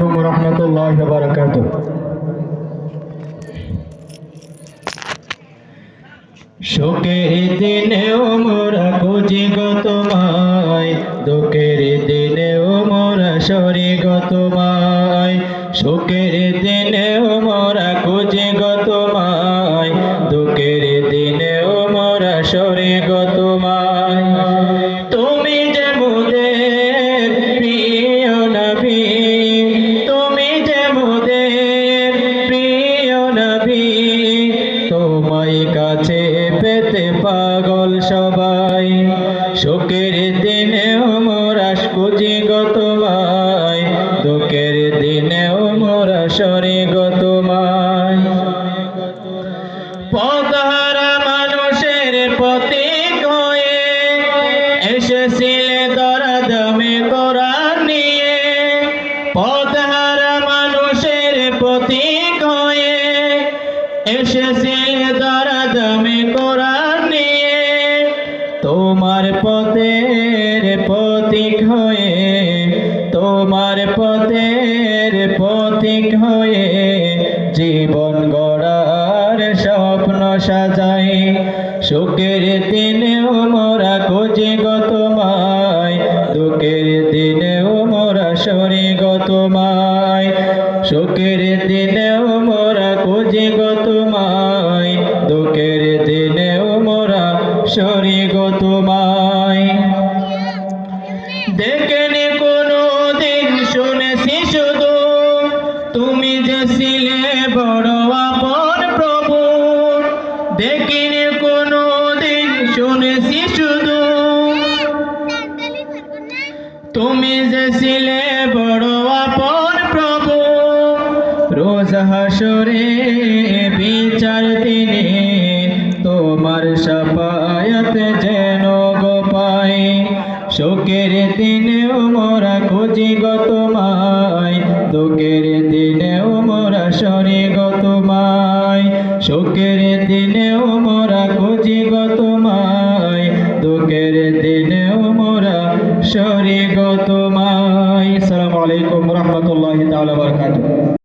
রহমতুল্লাহ বারকাত মোরা খুঁজি গো তোমায়, দুঃখের দিনেও মোরা মোরা খুঁজি গো তোমায়, দুঃখের দিনেও মোরা সরি গো তোমায়। পেতে পাগল সবাই। শোকের দিনেও মোরা খুঁজি গো তোমায় দুঃখের দিনেও মোরা সরে গো তোমায় পদহারা মানুষের কোরআন নিয়ে। মানুষের জীবন গড়ার স্বপ্ন সাজাই। সুখের দিনেও মোরা খুঁজি গো তোমায়। দুঃখের দিনেও মোরা সরি গো তোমায়। সুখের দিনেও মোরা খুঁজি গো তোমায়। দুঃখের দিনেও মোরা সরি গো তোমায়। শুধু তুমি যে ছিলে বড় আপন প্রভু, রোজ হাসরে বিচার দিনে তোমার সাপায়াত যেন গোপাই শোকের দিনে মোরা খুঁজি গো তোমায়, দুঃখের দিনে মোরা সরে গো তোমায়। শোকের দিনে মোরা তোমায় আসসালামু আলাইকুম রাহমাতুল্লাহি তাআলা বারাকাতু